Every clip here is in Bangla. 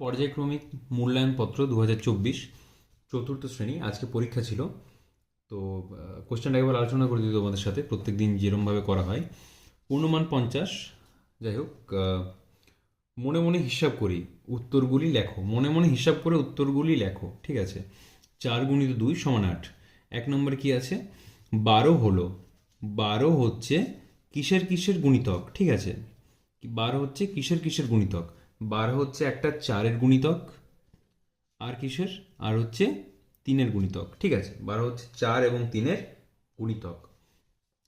পর্যায়ক্রমিক মূল্যায়নপত্র দু হাজার চব্বিশ, চতুর্থ শ্রেণি, আজকে পরীক্ষা ছিল। তো কোশ্চেনটা একবার আলোচনা করে দিই তোমাদের সাথে প্রত্যেক দিন যেরমভাবে করা হয়। পূর্ণমান পঞ্চাশ, যাই হোক মনে মনে হিসাব করি, উত্তরগুলি লেখো। মনে মনে হিসাব করে উত্তরগুলি লেখো, ঠিক আছে? চার গুণিত দুই সমান আট। এক নম্বরে কি আছে? বারো হলো, বারো হচ্ছে কিসের কিসের গুণিতক, ঠিক আছে? বারো হচ্ছে কিসের কিসের গুণিতক? বারো হচ্ছে একটা চারের গুণিতক, আর কিসের? আর হচ্ছে তিনের গুণিতক। ঠিক আছে, বারো হচ্ছে চার এবং তিনের গুণিতক।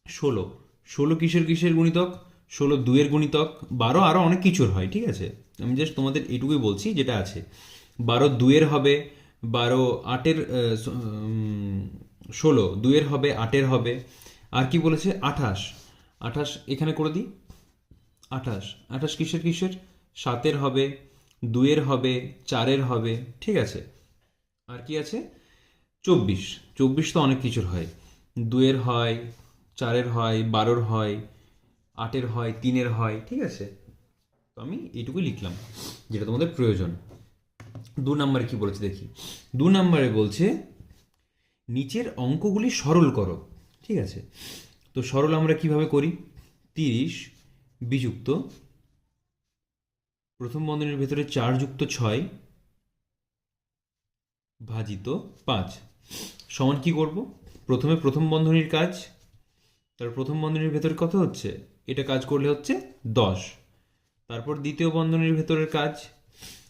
ষোলো। ষোলো কিসের কিসের গুণিতক? ষোলো দুয়ের গুণিতক। বারো আরও অনেক কিছুর হয়, ঠিক আছে? আমি জাস্ট তোমাদের এটুকুই বলছি যেটা আছে। বারো দুয়ের হবে, বারো আটের ষোলো দুয়ের হবে, আটের হবে। আর কি বলেছে? আঠাশ। আঠাশ এখানে করে দিই। আঠাশ। আঠাশ কিসের কিসের? সাতের হবে দুয়ের হবে, চারের হবে, ঠিক আছে? আর কি আছে? চব্বিশ। চব্বিশ তো অনেক কিছুর হয়। দুয়ের হয়, চারের হয়, বারোর হয়, আটের হয়, তিনের হয়, ঠিক আছে? তো আমি এইটুকুই লিখলাম, যেটা তোমাদের প্রয়োজন। দু নম্বরে কি বলেছে দেখি? দু নম্বরে বলছে, নিচের অঙ্কগুলি সরল করো, ঠিক আছে? তো সরল আমরা কীভাবে করি? তিরিশ, বিযুক্ত প্রথম বন্ধনীর ভেতরে চার যুক্ত ছয় ভাজিত পাঁচ। সমান কি করব? প্রথমে প্রথম বন্ধনীর কাজ তার প্রথম বন্ধনীর ভেতরে কত হচ্ছে? এটা কাজ করলে হচ্ছে দশ। তারপর দ্বিতীয় বন্ধনীর ভেতরের কাজ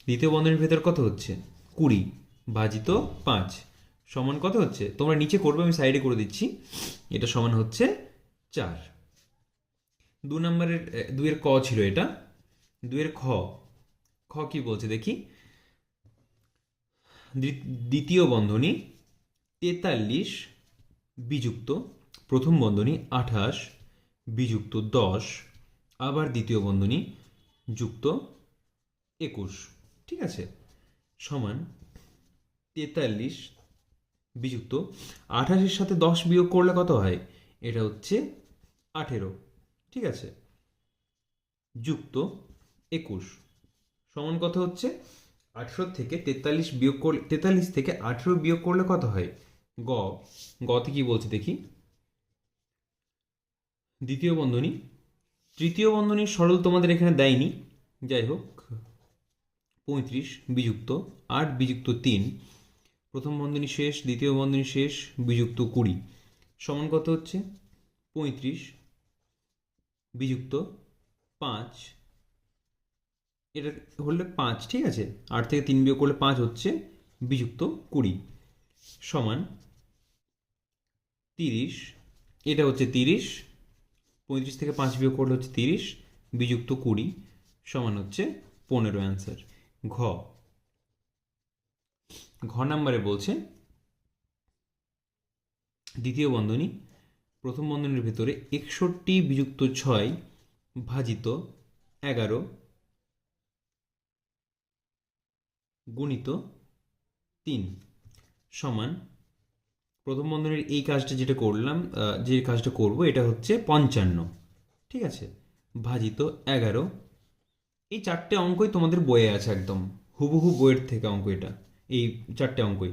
দ্বিতীয় বন্ধনীর ভেতর কত হচ্ছে? কুড়ি। ভাজিত পাঁচ। সমান কত হচ্ছে? তোমরা নিচে করবে আমি সাইডে করে দিচ্ছি। এটা সমান হচ্ছে চার। দু নম্বরের এ, দুইয়ের ক ছিল এটা। দুইয়ের খ। খ কি বলছে দেখি? দ্বিতীয় বন্ধনী, তেতাল্লিশ, বিযুক্ত। প্রথম বন্ধনী, আঠাশ, বিযুক্ত, দশ। আবার দ্বিতীয় বন্ধনী, যুক্ত, একুশ। ঠিক আছে? সমান তেতাল্লিশ, বিযুক্ত। আঠাশের সাথে দশ বিয়োগ করলে কত হয়? এটা হচ্ছে আঠেরো। ঠিক আছে? যুক্ত একুশ। সমান কত হচ্ছে? আঠেরো থেকে তেতাল্লিশ বিয়োগ করলে তেতাল্লিশ থেকে আঠেরো বিয়োগ করলে কত হয়? গ। গতে কি বলছে দেখি। দ্বিতীয় বন্ধনী। তৃতীয় বন্ধনীর সরল তোমাদের এখানে দেয়নি। যাই হোক, পঁয়ত্রিশ বিযুক্ত, আট বিযুক্ত তিন। প্রথম বন্ধনী শেষ, দ্বিতীয় বন্ধনী শেষ, বিযুক্ত কুড়ি। সমান কত হচ্ছে? পঁয়ত্রিশ বিযুক্ত পাঁচ। এটা হলে পাঁচ, ঠিক আছে? আট থেকে তিন বিয়োগ করলে পাঁচ হচ্ছে বিযুক্ত কুড়ি সমান তিরিশ। এটা হচ্ছে তিরিশ। পঁয়ত্রিশ থেকে পাঁচ বিয়োগ করলে হচ্ছে তিরিশ, বিযুক্ত কুড়ি সমান হচ্ছে পনেরো অ্যান্সার ঘ। ঘ নাম্বারে বলছে, দ্বিতীয় বন্ধনী, প্রথম বন্ধনীর ভেতরে একষট্টি বিযুক্ত ছয় ভাজিত এগারো গুণিত তিন সমান প্রথম বন্ধনের এই কাজটা যেটা করলাম যে কাজটা করব, এটা হচ্ছে পঞ্চান্ন। ঠিক আছে? ভাজিত এগারো। এই চারটে অঙ্কই তোমাদের বইয়ে আছে একদম। হুবহু বইয়ের থেকে অঙ্ক এটা, এই চারটে অঙ্কই।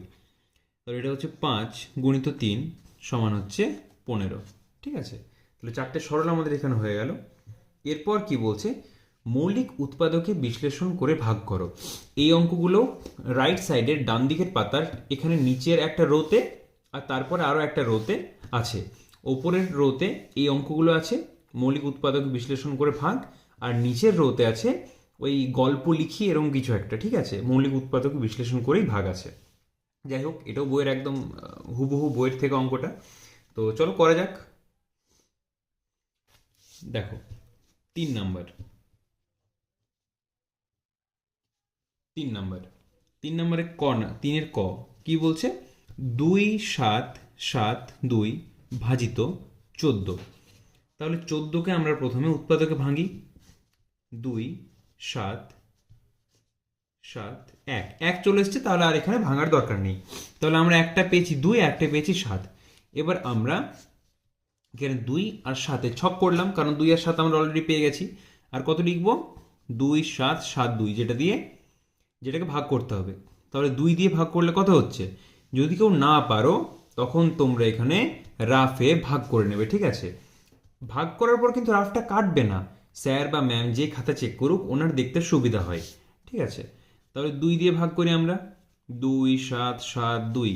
তো এটা হচ্ছে পাঁচ গুণিত তিন সমান হচ্ছে পনেরো। ঠিক আছে? তাহলে চারটে সরল আমাদের এখানে হয়ে গেল। এরপর কি বলছে? মৌলিক উৎপাদকে বিশ্লেষণ করে ভাগ করো। এই অঙ্কগুলো রাইট সাইডের ডান দিকের পাতার, এখানে নিচের একটা রোতে আর তারপরে আরও একটা রোতে আছে। ওপরের রোতে এই অঙ্কগুলো আছে, মৌলিক উৎপাদক বিশ্লেষণ করে ভাগ, আর নিচের রোতে আছে ওই গল্প লিখি এরকম কিছু একটা, ঠিক আছে? মৌলিক উৎপাদক বিশ্লেষণ করেই ভাগ আছে। যাই হোক, এটাও বইয়ের একদম হুবহু বইয়ের থেকে অঙ্কটা। তো চলো করা যাক। দেখো, তিন নাম্বার। তিন নম্বর। তিন নম্বরে ক না, তিনের ক। কি বলছে? দুই সাত সাত দুই ভাজিত চোদ্দ। তাহলে চোদ্দোকে আমরা প্রথমে উৎপাদকে ভাঙি। দুই সাত সাত এক। এক চলে এসছে, তাহলে আর এখানে ভাঙার দরকার নেই। তাহলে আমরা একটা পেয়েছি দুই, একটা পেয়েছি সাত। এবার আমরা এখানে দুই আর সাতে ছক করলাম, কারণ দুই আর সাত আমরা অলরেডি পেয়ে গেছি। আর কত লিখব? দুই সাত সাত দুই, যেটা দিয়ে যেটাকে ভাগ করতে হবে। তাহলে দুই দিয়ে ভাগ করলে কত হচ্ছে? যদি কেউ না পারো, তখন তোমরা এখানে রাফে ভাগ করে নেবে, ঠিক আছে? ভাগ করার পর কিন্তু রাফটা কাটবে না। স্যার বা ম্যাম যে খাতা চেক করুক, ওনার দেখতে সুবিধা হয়, ঠিক আছে? তাহলে দুই দিয়ে ভাগ করি আমরা। দুই, সাত সাত, দুই।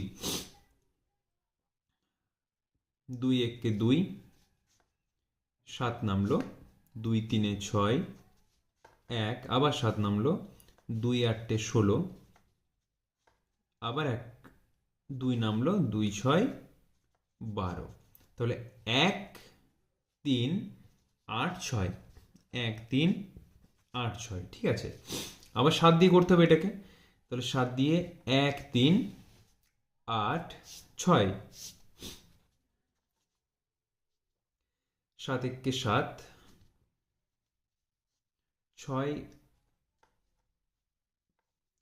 দুই এককে দুই, সাত নামলো। দুই, তিনে ছয়, এক, আবার সাত নামলো। দুই আটটে ষোলো, আবার এক দুই নামলো দুই ছয় বারো। তাহলে এক তিন আট ছয়, এক তিন আট ছয়, ঠিক আছে? আবার সাত দিয়ে করতে হবে এটাকে। তাহলে সাত দিয়ে এক তিন আট ছয়। সাত এককে সাত, ছয়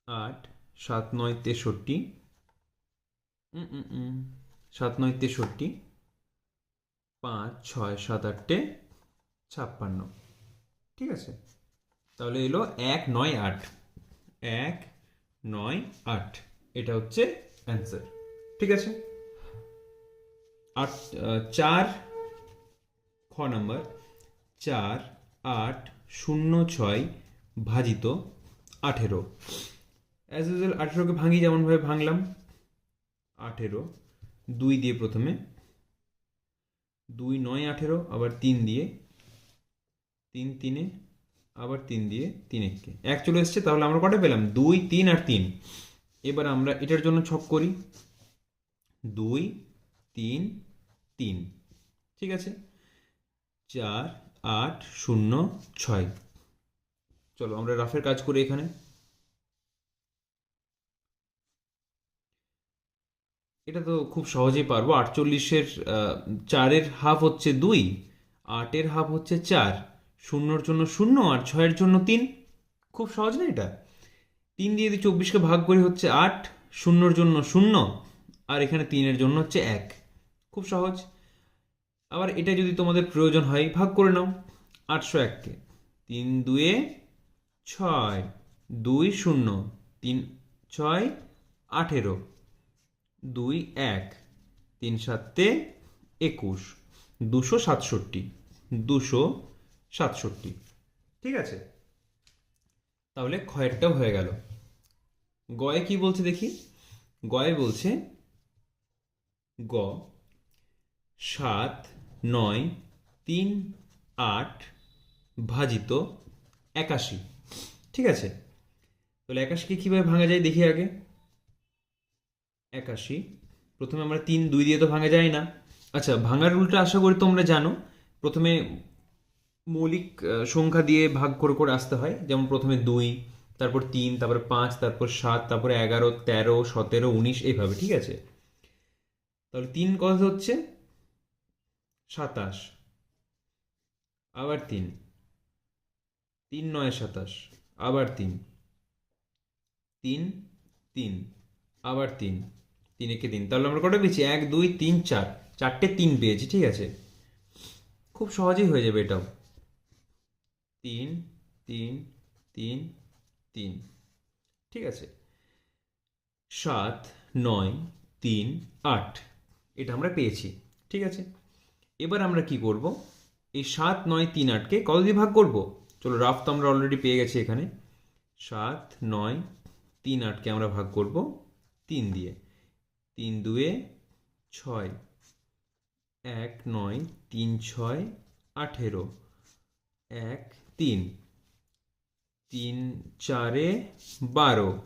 আট সাত নয় তেষট্টি। সাত নয় তেষট্টি। পাঁচ ছয় সাত আটটে ছাপ্পান্ন। ঠিক আছে? তাহলে এলো এক নয় আট। এক নয় আট। এটা হচ্ছে অ্যান্সার ঠিক আছে? আট চার খ নাম্বার। চার আট শূন্য ছয় ভাজিত আঠেরো। অ্যাজ ইউজুয়াল আঠেরোকে ভাঙি, যেমনভাবে ভাঙলাম। আঠেরো, দুই দিয়ে প্রথমে। দুই, নয়, আঠেরো, আবার তিন দিয়ে। তিন, তিনে, আবার তিন দিয়ে তিন এককে। এক চলে এসছে, তাহলে আমরা কটা পেলাম? দুই, তিন আর তিন। এবার আমরা এটার জন্য ছক করি। দুই, তিন তিন। ঠিক আছে? চার, আট, শূন্য, ছয়। চলো, আমরা রাফের কাজ করি এখানে। এটা তো খুব সহজেই পারব। আটচল্লিশের চারের হাফ হচ্ছে দুই, আটের হাফ হচ্ছে চার। শূন্যর জন্য শূন্য আর ছয়ের জন্য তিন। খুব সহজ না এটা? তিন দিয়ে যদি চব্বিশকে ভাগ করি হচ্ছে আট, শূন্যর জন্য শূন্য, আর এখানে তিনের জন্য হচ্ছে এক। খুব সহজ। আবার এটা যদি তোমাদের প্রয়োজন হয়, ভাগ করে নাও। আটশো এককে। তিন দুয়ে ছয়, দুই শূন্য, তিন, ছয়, আঠেরো। দুই এক, তিন সাতে একুশ, দুশো সাতষট্টি দুশো সাতষট্টি। ঠিক আছে? তাহলে ক্ষয়েরটাও হয়ে গেল। গয়ে কি বলছে দেখি? গয়ে বলছে গ, সাত, নয়, তিন, আট ভাজিত একাশি। ঠিক আছে? তাহলে একাশিকে কীভাবে ভাঙা যায় দেখি আগে। একাশি। প্রথমে আমরা তিন, দুই দিয়ে তো ভাঙা যায় না। আচ্ছা ভাঙার রুলটা আশা করি তোমরা জানো। প্রথমে মৌলিক সংখ্যা দিয়ে ভাগ করে করে আসতে হয়। যেমন প্রথমে দুই, তারপর তিন, তারপর পাঁচ, তারপর সাত, তারপরে এগারো, তেরো, সতেরো, উনিশ, এইভাবে, ঠিক আছে? তাহলে তিন কত হচ্ছে? সাতাশ। আবার তিন। তিন নয়, সাতাশ। আবার তিন। তিন তিন। আবার তিন। তিন একে তিন। তাহলে আমরা কটা পেয়েছি? এক, দুই, তিন, চার। চারটে তিন পেয়েছি, ঠিক আছে? খুব সহজেই হয়ে যাবে এটাও। তিন তিন তিন তিন। ঠিক আছে? সাত, নয়, তিন, আট। এটা আমরা পেয়েছি, ঠিক আছে? এবার আমরা কি করব? এই সাত, নয়, তিন, আটকে কত দিয়ে ভাগ করব? চলো রাফ তো আমরা অলরেডি পেয়ে গেছি এখানে। সাত, নয়, তিন, আটকে আমরা ভাগ করব তিন দিয়ে। তিন দুয়ে ছয়। এক নয় তিন ছয় আঠেরো। এক তিন। তিন চারে বারো।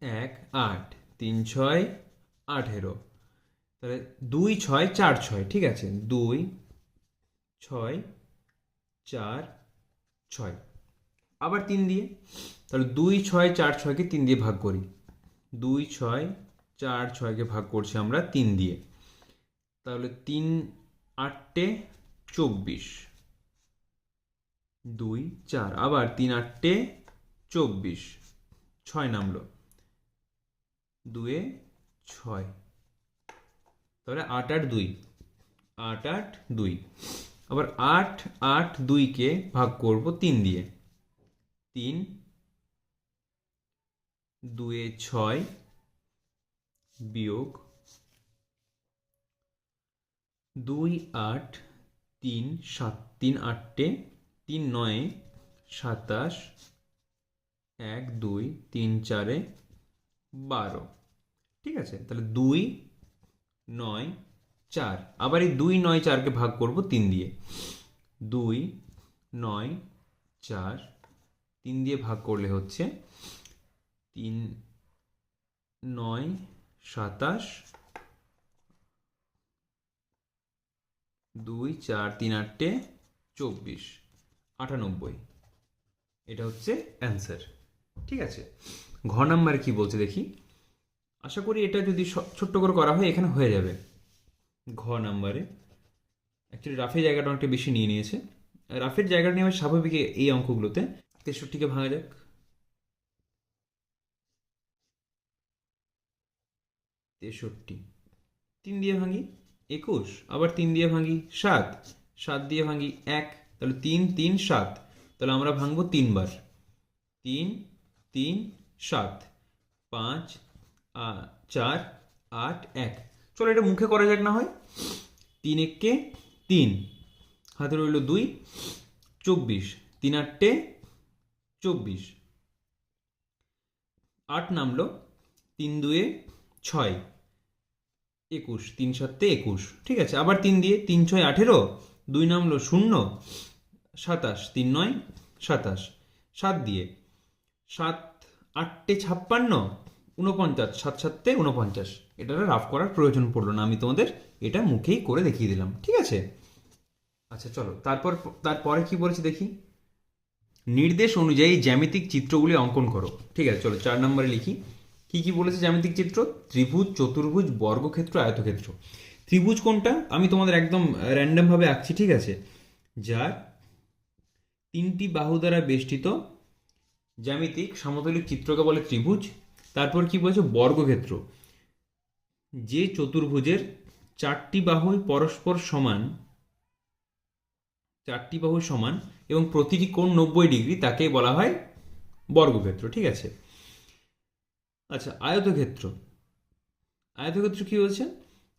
এক আট। তিন ছয় আঠেরো। তাহলে দুই ছয় চার ছয়, ঠিক আছে? দুই ছয় চার ছয়। আবার তিন দিয়ে। তাহলে দুই ছয় চার ছয়কে তিন দিয়ে ভাগ করি। দুই ছয়, চার ছয়কে ভাগ করছি আমরা তিন দিয়ে। তাহলে তিন আটটে চব্বিশ। দুই, চার, আবার তিন আটটে চব্বিশ। ছয় নামলো। দুয়ে ছয়। তাহলে আট আট দুই। আট আট দুই। আবার আট আট দুইকে ভাগ করব তিন দিয়ে। তিন দুয়ে ছয় বিয়োগ দুই আট তিন সাত, তিন আটটে তিন নয়ে সাতাশ, এক, দুই, তিন চারে বারো। ঠিক আছে? তাহলে দুই নয় চার। আবার এই দুই নয় চারকে ভাগ করব তিন দিয়ে। দুই নয় চার, তিন দিয়ে ভাগ করলে হচ্ছে তিন, নয়, সাতাশ, দুই, চার, তিন আটটে চব্বিশ, আটানব্বই। এটা হচ্ছে অ্যান্সার ঠিক আছে? ঘ নাম্বারে কি বলছে দেখি? আশা করি এটা যদি ছোট্ট করে করা হয়, এখানে হয়ে যাবে। ঘ নাম্বারে। অ্যাকচুয়ালি রাফের জায়গাটা অনেকটা বেশি নিয়ে নিয়েছে। রাফের জায়গাটা নিয়ে আমার স্বাভাবিক এই অঙ্কগুলোতে। তেষট্টিকে ভাঙা যাক। তেষট্টি। তিন দিয়ে ভাঙি একুশ, আবার তিন দিয়ে ভাঙি সাত সাত দিয়ে ভাঙি এক, তাহলে তিন তিন, সাত, তাহলে আমরা ভাঙবো তিনবার। তিন তিন, সাত, পাঁচ চার, আট, এক। চলো এটা মুখে করা যাক না হয়। তিন এককে তিন, হাতে রইল দুই, চব্বিশ, তিন আটটে চব্বিশ। আট নামলো, তিন দুয়ে ছয়, একুশ, তিন সাতে একুশ। ঠিক আছে, আবার তিন দিয়ে তিন ছয় আঠেরো, দুই নামলো শূন্য, সাতাশ, তিন নয়, সাতাশ। সাত দিয়ে সাত আটটে ছাপ্পান্ন উনপঞ্চাশ সাত সাতে উনপঞ্চাশ এটা রাফ করার প্রয়োজন পড়ল না, আমি তোমাদের এটা মুখেই করে দেখিয়ে দিলাম, ঠিক আছে? আচ্ছা চলো, তারপর, তারপরে কি বলেছি দেখি? নির্দেশ অনুযায়ী জ্যামিতিক চিত্রগুলি অঙ্কন করো, ঠিক আছে, চলো, চার নম্বরে লিখি। কি কি বলেছে জ্যামিতিক চিত্র? ত্রিভুজ, চতুর্ভুজ, বর্গক্ষেত্র, আয়তক্ষেত্র। ত্রিভুজ কোনটা? আমি তোমাদের একদম র্যান্ডমভাবে আঁকছি, ঠিক আছে? যার তিনটি বাহু দ্বারা বেষ্টিত জ্যামিতিক সমতলিক চিত্রকে বলে ত্রিভুজ। তারপর কি বলছে? বর্গক্ষেত্র। যে চতুর্ভুজের চারটি বাহুই পরস্পর সমান, চারটি বাহু সমান এবং প্রতিটি কোণ নব্বই ডিগ্রি তাকে বলা হয় বর্গক্ষেত্র, ঠিক আছে? আচ্ছা আয়তক্ষেত্র। আয়তক্ষেত্র কি হচ্ছে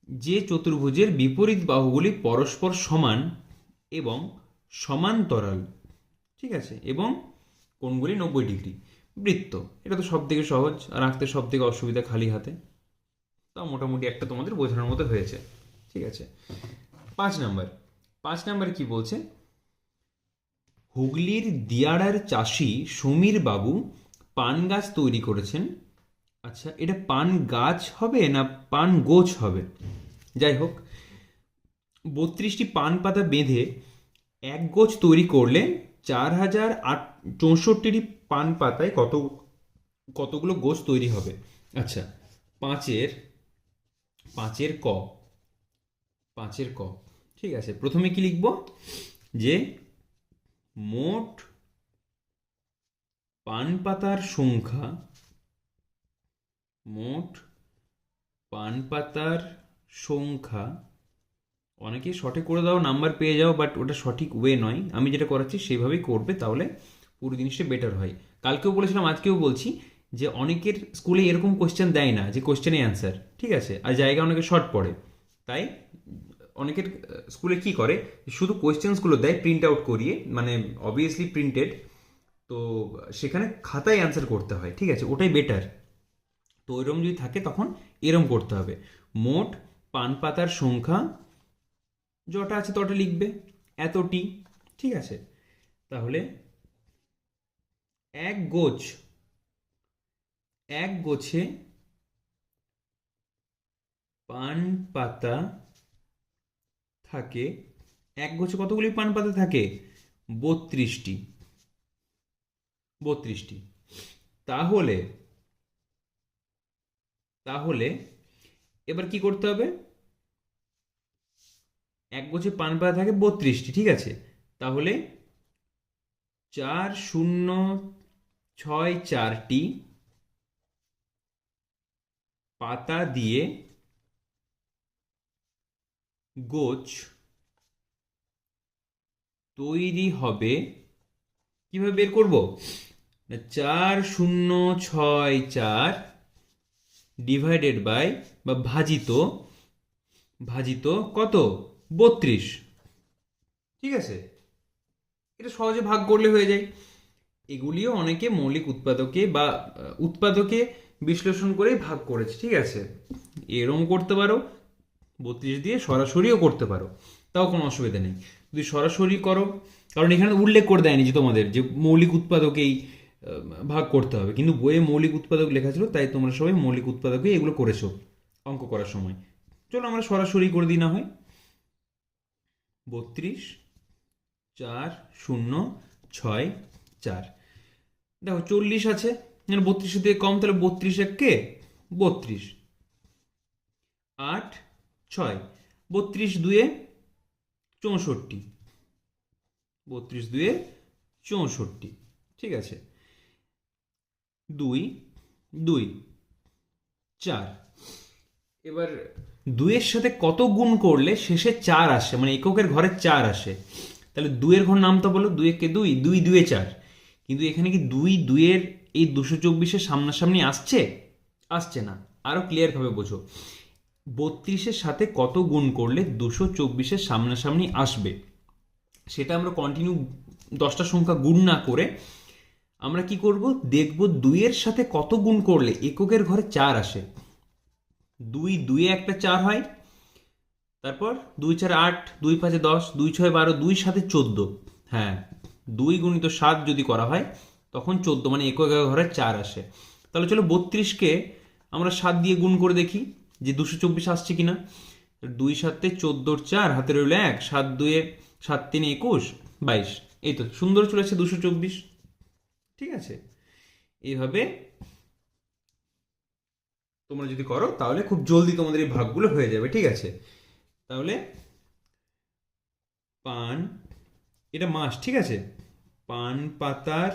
যে চতুর্ভুজের বিপরীত বাহুগুলি পরস্পর সমান এবং সমান্তরাল। ঠিক আছে? এবং কোণগুলি নব্বই ডিগ্রি। বৃত্ত। এটা তো সব থেকে সহজ। আর আঁকতে সব থেকে অসুবিধা খালি হাতে। তাও মোটামুটি একটা তোমাদের বোঝানোর মতো হয়েছে। ঠিক আছে? পাঁচ নাম্বার। পাঁচ নাম্বার কি বলছে? হুগলির দিয়াড়ার চাষি সমীর বাবু পান গাছ তৈরি করেছেন আচ্ছা এটা পান গাছ হবে না পান গোছ হবে? যাই হোক, বত্রিশটি পান পাতা বেঁধে এক গোছ তৈরি করলে চার হাজার আট, চৌষট্টিটি পান পাতায় কত, কতগুলো গোছ তৈরি হবে? আচ্ছা পাঁচের পাঁচের ক পাঁচের ক, ঠিক আছে। প্রথমে কি লিখব? যে মোট পান পাতার সংখ্যা মোট পান পাতার সংখ্যা অনেকে সঠিক করে দাও, নাম্বার পেয়ে যাও বাট ওটা সঠিক ওয়ে নয়। আমি যেটা করাচ্ছি সেভাবেই করবে, তাহলে পুরো জিনিসটা বেটার হয়। কালকেও বলেছিলাম, আজকেও বলছি যে অনেকের স্কুলে এরকম কোয়েশ্চেন দেয় না, যে কোশ্চেনে অ্যান্সার ঠিক আছে? আর জায়গা অনেকে শর্ট পড়ে। তাই অনেকের স্কুলে কি করে? শুধু কোয়েশ্চেন্সগুলো দেয় প্রিন্ট আউট করিয়ে মানে অবভিয়াসলি প্রিন্টেড তো সেখানে খাতায় অ্যান্সার করতে হয়, ঠিক আছে? ওটাই বেটার তো এরম যদি থাকে তখন এরম করতে হবে। মোট পান পাতার সংখ্যা যটা আছে তটা লিখবে, এতটি, ঠিক আছে? তাহলে এক গোছ, এক গোছে পান পাতা থাকে, এক গোছে কতগুলি পান পাতা থাকে? বত্রিশটি বত্রিশটি। তাহলে তাহলে এবার কি করতে হবে? এক গোছে পান পাতা থাকে বত্রিশটি, ঠিক আছে? তাহলে চার শূন্য ছয় চারটি পাতা দিয়ে গোছ তৈরি হবে, কীভাবে বের করব? চার শূন্য ছয় চার ডিভাইডেড বাই বা ভাজিত ভাজিত কত? বত্রিশ। ঠিক আছে? এটা সহজে ভাগ করলে হয়ে যায়। এগুলিও অনেকে মৌলিক উৎপাদকে বা উৎপাদকে বিশ্লেষণ করেই ভাগ করেছে, ঠিক আছে? এরম করতে পারো, বত্রিশ দিয়ে সরাসরিও করতে পারো, তাও কোনো অসুবিধা নেই। যদি সরাসরি করো, কারণ এখানে উল্লেখ করে দেয়নি যে তোমাদের, যে মৌলিক উৎপাদকেই ভাগ করতে হবে। কিন্তু বইয়ে মৌলিক উৎপাদক লেখা ছিল, তাই তোমরা সবাই মৌলিক উৎপাদকেই এগুলো করেছ, অঙ্ক করার সময়। চলো আমরা সরাসরি করে দিই না হয়। বত্রিশ, চার, শূন্য, ছয়, চার। দেখো, চল্লিশ আছে বত্রিশের থেকে কম, তাহলে বত্রিশ এক কে বত্রিশ। আট, ছয়। বত্রিশ দুয়ে চৌষট্টি। বত্রিশ দুয়ে চৌষট্টি। ঠিক আছে। দুই দুই, চার। এবার দুইয়ের সাথে কত গুণ করলে শেষে চার আসে? মানে এককের ঘরে চার আসে। তাহলে দুইয়ের ঘর নামটা বলো দুই একে দুই দুই দুয়ে চার। কিন্তু এখানে কি দুই, দুইয়ের এই দুশো চব্বিশের সামনাসামনি আসছে? আসছে না। আরও ক্লিয়ারভাবে বোঝো। বত্রিশের সাথে কত গুণ করলে দুশো চব্বিশের সামনাসামনি আসবে? সেটা আমরা কন্টিনিউ দশটা সংখ্যা গুণ না করে আমরা কি করব? দেখব দুইয়ের সাথে কত গুণ করলে এককের ঘরে চার আসে। দুই দুয়ে একটা চার হয়। তারপর দুই চার আট, দুই পাঁচে দশ, দুই ছয় বারো, দুই সাথে চোদ্দ। হ্যাঁ দুই গুণিত সাত যদি করা হয়, তখন চোদ্দ মানে একক ঘরে চার আসে। তাহলে চলো বত্রিশকে আমরা সাত দিয়ে গুণ করে দেখি যে দুশো চব্বিশ আসছে কি না দুই সাতে চোদ্দোর চার, হাতে রইল এক। সাত দুয়ে সাত তিনে একুশ, বাইশ। এই তো, সুন্দর চলেছে দুশো চব্বিশ। ঠিক আছে? এইভাবে তোমরা যদি করো, তাহলে খুব জলদি তোমাদের এই ভাগগুলো হয়ে যাবে, ঠিক আছে? তাহলে পান, এটা মাস ঠিক আছে? পান, পাতার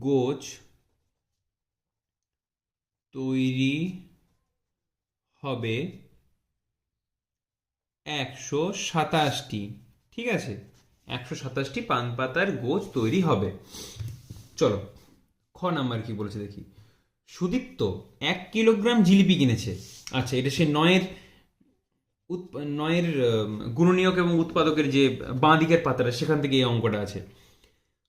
গোছ তৈরি হবে একশো সাতাশটি, ঠিক আছে? একশো সাতাশটি পান পাতার গোজ তৈরি হবে। চলো, খ নাম্বার কি বলেছে দেখি। সুদীপ্ত এক কিলোগ্রাম জিলিপি কিনেছে। আচ্ছা এটা সে নয়ের নয়ের গুণনীয়ক এবং উৎপাদকের যে বাঁ দিকের পাতাটা, সেখান থেকে এই অঙ্কটা আছে।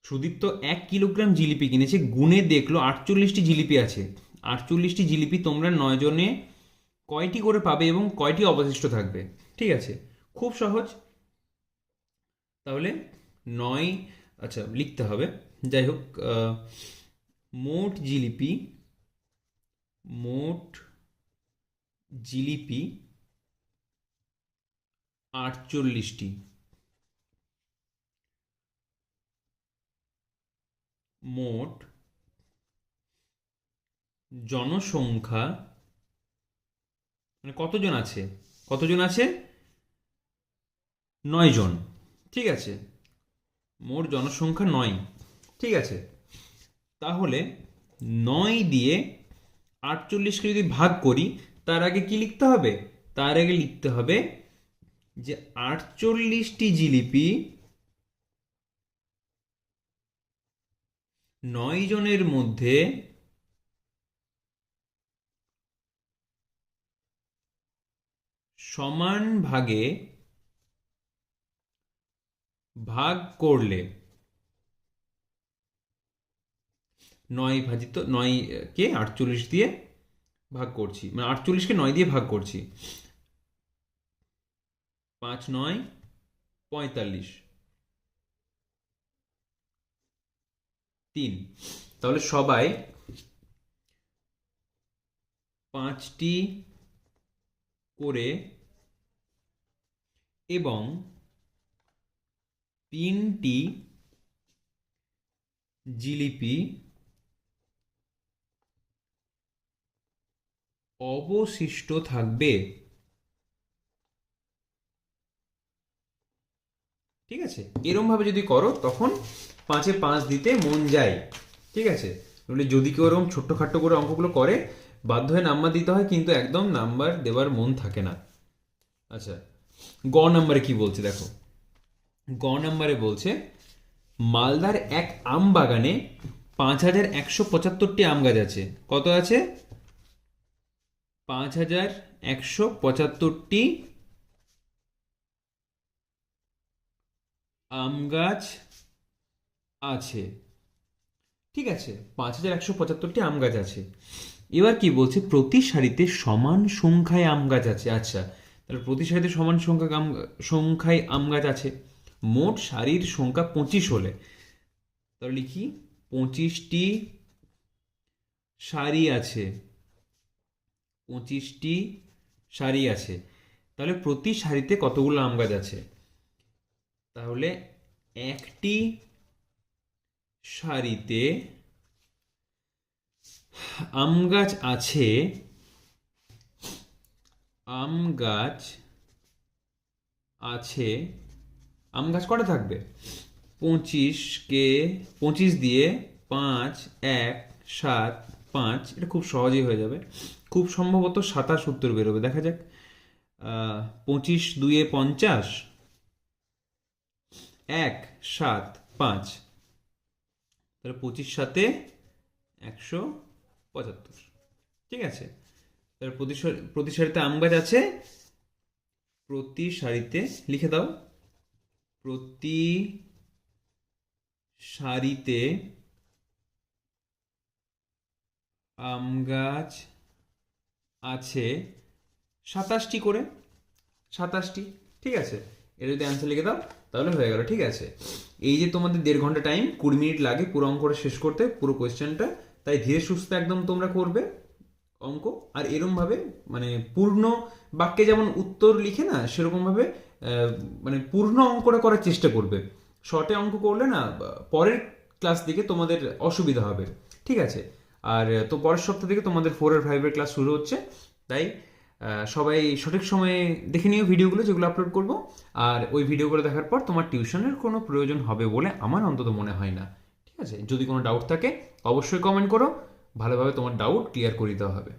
সুদীপ্ত এক কিলোগ্রাম জিলিপি কিনেছে, গুণে দেখল আটচল্লিশটি জিলিপি আছে। আটচল্লিশটি জিলিপি তোমরা নয় জনে কয়টি করে পাবে এবং কয়টি অবশিষ্ট থাকবে? ঠিক আছে, খুব সহজ। তাহলে নয় আচ্ছা লিখতে হবে। যাই হোক মোট জিলিপি মোট জিলিপি আটচল্লিশটি। মোট জনসংখ্যা মানে কতজন আছে? কতজন আছে? নয় জন ঠিক আছে। মোট জনসংখ্যা নয়। ঠিক আছে। তাহলে নয় দিয়ে আটচল্লিশকে যদি ভাগ করি, তার আগে কি লিখতে হবে? তার আগে লিখতে হবে যে আটচল্লিশটি জিলিপি নয় জনের মধ্যে সমান ভাগে ভাগ করলে নয় ভাজিত, নয় কে? আটচল্লিশ দিয়ে ভাগ করছি। মানে আটচল্লিশকে নয় দিয়ে ভাগ করছি। পাঁচ, নয়, পঁয়তাল্লিশ। তিন। তাহলে সবাই পাঁচটি করে এবং তিনটি জিলিপি অবশিষ্ট থাকবে। ঠিক আছে? এরম ভাবে যদি করো, তখন পাঁচে পাঁচ দিতে মন যায়। ঠিক আছে? যদি কেউ এরকম ছোট্ট খাট্ট করে অঙ্কগুলো করে, বাধ্য হয়ে নাম্বার দিতে হয়, কিন্তু একদম নাম্বার দেওয়ার মন থাকে না। আচ্ছা গ নাম্বারে কি বলছে? দেখো। গ নাম্বারে বলছে, মালদার এক আম বাগানে পাঁচ হাজার একশো পঁচাত্তরটি আম গাছ আছে। কত আছে? পাঁচ হাজার একশো পঁচাত্তরটি আম গাছ আছে। ঠিক আছে, পাঁচ হাজার একশো পঁচাত্তরটি আম গাছ আছে। এবার কি বলছে? প্রতি সারিতে সমান সংখ্যায় আম গাছ আছে। আচ্ছা তাহলে প্রতি সারিতে সমান সংখ্যা আম, সংখ্যায় আম গাছ আছে। মোট সারির সংখ্যা পঁচিশ হলে, তাহলে লিখি পঁচিশটি সারি আছে, পঁচিশটি সারি আছে, তাহলে প্রতি সারিতে কতগুলো আম গাছ আছে? তাহলে একটি সারিতে আম গাছ আছে, আম গাছ আছে আম গাছ কটা থাকবে? পঁচিশকে পঁচিশ দিয়ে পাঁচ, এক, সাত, পাঁচ, এটা খুব সহজেই হয়ে যাবে। খুব সম্ভবত সাতাশ উত্তর বেরোবে। দেখা যাক। পঁচিশ দুয়ে পঞ্চাশ, এক, সাত, পাঁচ। তাহলে পঁচিশ সাতে একশো পঁচাত্তর। ঠিক আছে? তাহলে প্রতি সারিতে আম গাছ আছে। প্রতি সারিতে লিখে দাও। প্রতি সারিতে আম গাছ আছে সাতাশটি করে, সাতাশটি, ঠিক আছে? এটা যদি অ্যান্সার লিখে দাও, তাহলে হয়ে গেল, ঠিক আছে? এই যে তোমাদের দেড় ঘণ্টা টাইম কুড়ি মিনিট লাগে পুরো অঙ্কটা শেষ করতে, পুরো কোয়েশ্চেনটা তাই ধীরে সুস্থ একদম তোমরা করবে অঙ্ক। আর এরমভাবে মানে পূর্ণ বাক্যে যেমন উত্তর লিখে না, সেরকমভাবে মানে পূর্ণ অঙ্কটা করার চেষ্টা করবে। শর্টে অঙ্ক করলে না, পরের ক্লাস দিকে তোমাদের অসুবিধা হবে। ঠিক আছে? আর, তো পরের সপ্তাহ থেকে তোমাদের ফোর আর ফাইভের ক্লাস শুরু হচ্ছে। তাই সবাই সঠিক সময়ে দেখে নিও ভিডিওগুলো যেগুলো আপলোড করব। আর ওই ভিডিওগুলো দেখার পর তোমার টিউশনের কোনো প্রয়োজন হবে বলে আমার অন্তত মনে হয় না। ঠিক আছে? যদি কোনো ডাউট থাকে, অবশ্যই কমেন্ট করো। ভালোভাবে তোমার ডাউট ক্লিয়ার করে দেওয়া হবে।